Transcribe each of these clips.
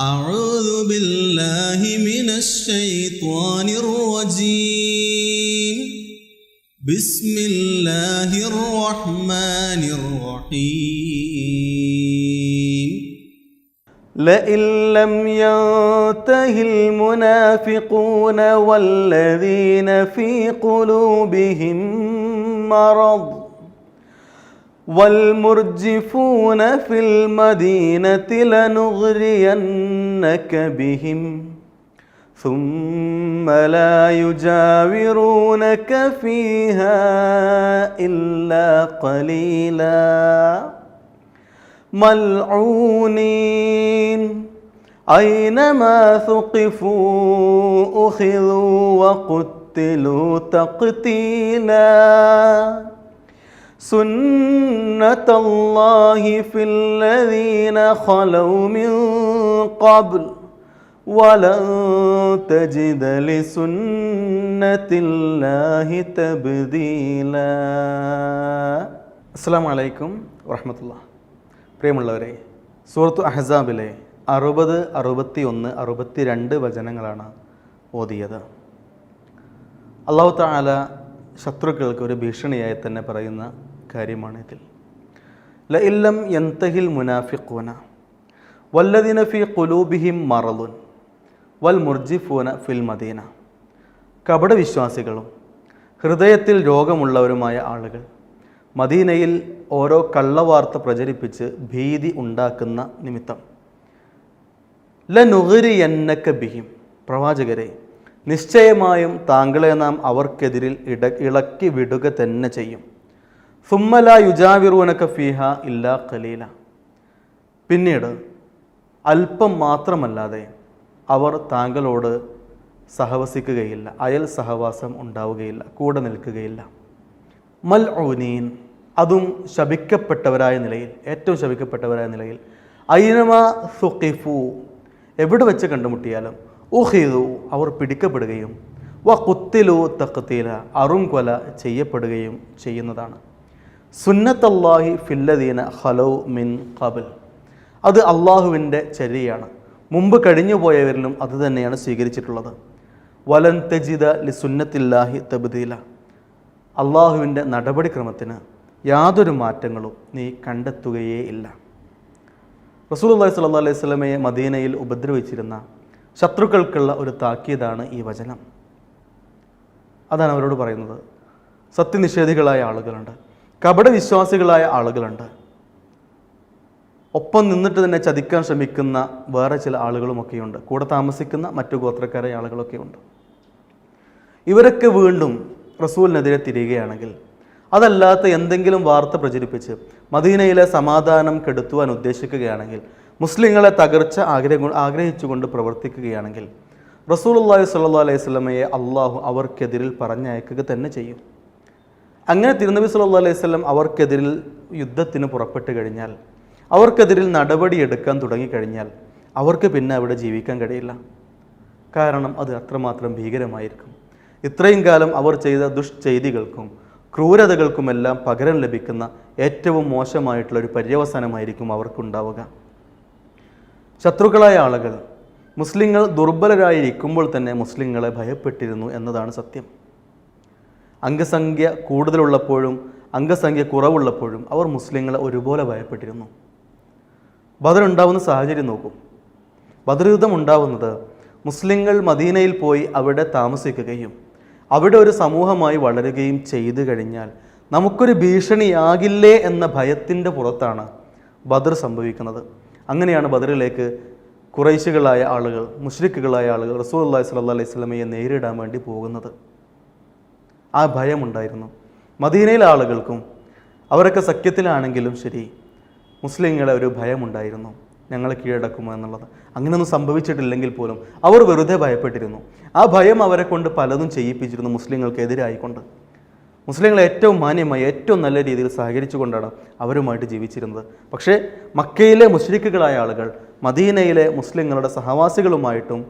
أعوذ بالله من الشيطان الرجيم. بسم الله الرحمن الرحيم. لئن لم ينته المنافقون والذين في قلوبهم مرض والمرجفون في المدينة لنغرينك بهم ثم لا يجاورونك فيها إلا قليلاً. ملعونين أينما ثقفوا أخذوا وقتلوا تقتيلا. سنة الله في الذين خلوا من قبل ولن تجد لسنة الله تبديلا അസ്സാം വലൈക്കും വറഹമത്തുള്ള പ്രിയമുള്ളവരെ സൂറത്ത് അഹ്സാബിലെ അറുപത് അറുപത്തി ഒന്ന് അറുപത്തി രണ്ട് വചനങ്ങളാണ് ഓതിയത് അള്ളാഹു താല ശത്രുക്കൾക്ക് ഒരു ഭീഷണിയായി തന്നെ പറയുന്ന കാര്യമാണ് ഇതിൽ. ല ഇല്ലം യന്തഹിൽ മുനാഫിഖൂന വല്ലദിന ഫി കുലൂബിഹിം മറലുൻ വൽ മുർജിഫൂന ഫിൽ മദീന. കപടവിശ്വാസികളും ഹൃദയത്തിൽ രോഗമുള്ളവരുമായ ആളുകൾ മദീനയിൽ ഓരോ കള്ളവാർത്ത പ്രചരിപ്പിച്ച് ഭീതി ഉണ്ടാക്കുന്ന നിമിത്തം. ലനുഗരി എന്നക്ക ബിഹിം പ്രവാചകരെ നിശ്ചയമായും താങ്കളെ നാം അവർക്കെതിരിൽ ഇട ഇളക്കി വിടുക തന്നെ ചെയ്യും. സുമ്മല യുജാവിറുവനക്ക ഫീഹ ഇല്ലാ കലീല പിന്നീട് അല്പം മാത്രമല്ലാതെ അവർ താങ്കളോട് സഹവസിക്കുകയില്ല അയൽ സഹവാസം ഉണ്ടാവുകയില്ല കൂടെ നിൽക്കുകയില്ല. മൽ ഊനീൻ അതും ശപിക്കപ്പെട്ടവരായ നിലയിൽ ഏറ്റവും ശപിക്കപ്പെട്ടവരായ നിലയിൽ ഐനമ സുഖിഫു എവിടെ വെച്ച് കണ്ടുമുട്ടിയാലും ഉഹിദു അവർ പിടിക്കപ്പെടുകയും വ കുത്തിലു തക്കത്തീല അറും കൊല ചെയ്യപ്പെടുകയും ചെയ്യുന്നതാണ്. സുന്നത്തല്ലാഹി ഫില്ലദീന ഹലോ മിൻ കബൽ അത് അള്ളാഹുവിന്റെ ചര്യയാണ്. മുമ്പ് കഴിഞ്ഞു പോയവരിലും അത് തന്നെയാണ് സ്വീകരിച്ചിട്ടുള്ളത്. വലൻ തജിദ ലി സുന്നത്തില്ലാഹി തബുദീല. അള്ളാഹുവിന്റെ നടപടിക്രമത്തിന് യാതൊരു മാറ്റങ്ങളും നീ കണ്ടെത്തുകയേ ഇല്ല. റസൂലുള്ളാഹി സ്വല്ലല്ലാഹു അലൈഹി സ്വലമയെ മദീനയിൽ ഉപദ്രവിച്ചിരുന്ന ശത്രുക്കൾക്കുള്ള ഒരു താക്കീതാണ് ഈ വചനം. അതാണ് അവരോട് പറയുന്നത്. സത്യനിഷേധികളായ ആളുകളുണ്ട്. കപടവിശ്വാസികളായ ആളുകളുണ്ട്. ഒപ്പം നിന്നിട്ട് തന്നെ ചതിക്കാൻ ശ്രമിക്കുന്ന വേറെ ചില ആളുകളുമൊക്കെയുണ്ട്. കൂടെ താമസിക്കുന്ന മറ്റു ഗോത്രക്കാരായ ആളുകളൊക്കെയുണ്ട് ഇവരൊക്കെ വീണ്ടും റസൂലിനെതിരെ തിരികെയാണെങ്കിൽ അതല്ലാത്ത എന്തെങ്കിലും വാർത്ത പ്രചരിപ്പിച്ച് മദീനയിലെ സമാധാനം കെടുത്തുവാൻ ഉദ്ദേശിക്കുകയാണെങ്കിൽ മുസ്ലിങ്ങളെ തകർച്ച ആഗ്രഹ ആഗ്രഹിച്ചുകൊണ്ട് പ്രവർത്തിക്കുകയാണെങ്കിൽ റസൂൽ റസൂലുള്ളാഹി സല്ലാ അലൈഹി സ്വലമയെ അള്ളാഹു അവർക്കെതിരിൽ പറഞ്ഞയക്കുക തന്നെ ചെയ്യും. അങ്ങനെ തിരുനബി സല്ലു അലൈഹി സ്വലം അവർക്കെതിരിൽ യുദ്ധത്തിന് പുറപ്പെട്ട് കഴിഞ്ഞാൽ അവർക്കെതിരിൽ നടപടിയെടുക്കാൻ തുടങ്ങിക്കഴിഞ്ഞാൽ അവർക്ക് പിന്നെ അവിടെ ജീവിക്കാൻ കഴിയില്ല. കാരണം അത് അത്രമാത്രം ഭീകരമായിരിക്കും. ഇത്രയും കാലം അവർ ചെയ്ത ദുഷ്ചെയ്തികൾക്കും ക്രൂരതകൾക്കുമെല്ലാം പകരം ലഭിക്കുന്ന ഏറ്റവും മോശമായിട്ടുള്ള ഒരു പര്യവസാനമായിരിക്കും അവർക്കുണ്ടാവുക. ശത്രുക്കളായ ആളുകൾ മുസ്ലിങ്ങൾ ദുർബലരായിരിക്കുമ്പോൾ തന്നെ മുസ്ലിങ്ങളെ ഭയപ്പെട്ടിരുന്നു എന്നതാണ് സത്യം. അംഗസംഖ്യ കൂടുതലുള്ളപ്പോഴും അംഗസംഖ്യ കുറവുള്ളപ്പോഴും അവർ മുസ്ലിങ്ങളെ ഒരുപോലെ ഭയപ്പെട്ടിരുന്നു. ബദർ ഉണ്ടാവുന്ന സാഹചര്യം നോക്കും. ബദർ യുദ്ധം ഉണ്ടാവുന്നത് മുസ്ലിങ്ങൾ മദീനയിൽ പോയി അവിടെ താമസിക്കുകയും അവിടെ ഒരു സമൂഹമായി വളരുകയും ചെയ്തു കഴിഞ്ഞാൽ നമുക്കൊരു ഭീഷണിയാകില്ലേ എന്ന ഭയത്തിന്റെ പുറത്താണ് ബദർ സംഭവിക്കുന്നത്. അങ്ങനെയാണ് ബദറിലേക്ക് കുറൈശികളായ ആളുകൾ മുഷ്രിക്കുകളായ ആളുകൾ റസൂൽ അള്ളാഹി സ്വല്ലാ അലൈഹി സ്വലമയെ നേരിടാൻ വേണ്ടി പോകുന്നത്. ആ ഭയമുണ്ടായിരുന്നു. മദീനയിലെ ആളുകൾക്കും അവരൊക്കെ സഖ്യത്തിലാണെങ്കിലും ശരി മുസ്ലിങ്ങളെ ഒരു ഭയമുണ്ടായിരുന്നു. ഞങ്ങളെ കീഴടക്കുമോ എന്നുള്ളത്. അങ്ങനെയൊന്നും സംഭവിച്ചിട്ടില്ലെങ്കിൽ പോലും അവർ വെറുതെ ഭയപ്പെട്ടിരുന്നു. ആ ഭയം അവരെ കൊണ്ട് പലതും ചെയ്യിപ്പിച്ചിരുന്നു മുസ്ലിങ്ങൾക്കെതിരായിക്കൊണ്ട് മുസ്ലിങ്ങൾ ഏറ്റവും മാന്യമായി ഏറ്റവും നല്ല രീതിയിൽ സഹകരിച്ചുകൊണ്ടാണ് അവരുമായിട്ട് ജീവിച്ചിരുന്നത്. പക്ഷേ മക്കയിലെ മുസ്ലിക്കുകളായ ആളുകൾ മദീനയിലെ മുസ്ലിങ്ങളുടെ സഹവാസികളുമായിട്ടും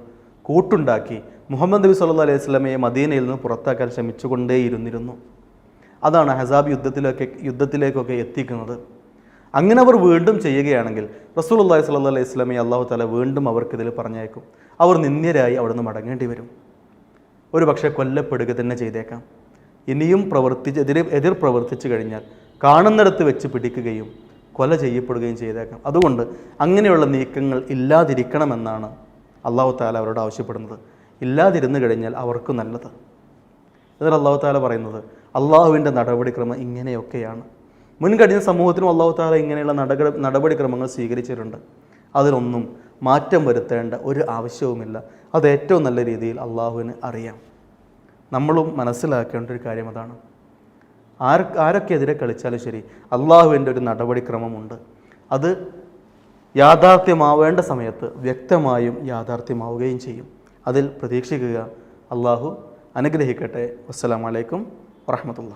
കൂട്ടുണ്ടാക്കി മുഹമ്മദ് നബി സല്ലു അലൈഹി സ്വലമയെ മദീനയിൽ നിന്ന് പുറത്താക്കാൻ ശ്രമിച്ചുകൊണ്ടേയിരുന്നിരുന്നു. അതാണ് ഹസാബ് യുദ്ധത്തിലൊക്കെ യുദ്ധത്തിലേക്കൊക്കെ എത്തിക്കുന്നത്. അങ്ങനെ അവർ വീണ്ടും ചെയ്യുകയാണെങ്കിൽ റസൂൽ അള്ളാഹി സ്വല്ലാ അലൈഹി സ്വലമയെ അള്ളാഹു താല വീണ്ടും അവർക്കിതിൽ പറഞ്ഞേക്കും അവർ നിന്ദ്യരായി അവിടുന്ന് മടങ്ങേണ്ടി വരും. ഒരു പക്ഷേ കൊല്ലപ്പെടുക തന്നെ ചെയ്തേക്കാം. ഇനിയും പ്രവർത്തിച്ച് എതിർ എതിർ പ്രവർത്തിച്ചു കഴിഞ്ഞാൽ കാണുന്നിടത്ത് വെച്ച് പിടിക്കുകയും കൊല ചെയ്യപ്പെടുകയും ചെയ്തേക്കാം. അതുകൊണ്ട് അങ്ങനെയുള്ള നീക്കങ്ങൾ ഇല്ലാതിരിക്കണമെന്നാണ് അള്ളാഹു താല അവരോട് ആവശ്യപ്പെടുന്നത്. ഇല്ലാതിരുന്നു കഴിഞ്ഞാൽ അവർക്ക് നല്ലത്. ഇതിൽ അള്ളാഹു താല പറയുന്നത്. അള്ളാഹുവിന്റെ നടപടിക്രമം ഇങ്ങനെയൊക്കെയാണ്. മുൻകഴിഞ്ഞ സമൂഹത്തിനും അള്ളാഹു താല ഇങ്ങനെയുള്ള നടപടി നടപടിക്രമങ്ങൾ സ്വീകരിച്ചിട്ടുണ്ട്. അതിലൊന്നും മാറ്റം വരുത്തേണ്ട ഒരു ആവശ്യവുമില്ല. അത് ഏറ്റവും നല്ല രീതിയിൽ അള്ളാഹുവിന് അറിയാം. നമ്മളും മനസ്സിലാക്കേണ്ട ഒരു കാര്യം അതാണ്. ആർ ആരൊക്കെ എതിരെ കളിച്ചാലും ശരി അള്ളാഹുവിന്റെ ഒരു നടപടിക്രമമുണ്ട്. അത് യാഥാർത്ഥ്യമാവേണ്ട സമയത്ത് വ്യക്തമായും യാഥാർത്ഥ്യമാവുകയും ചെയ്യും. അതിൽ പ്രതീക്ഷിക്കുക. അള്ളാഹു അനുഗ്രഹിക്കട്ടെ. അസ്സലാമലൈക്കും വറഹമത്തുള്ള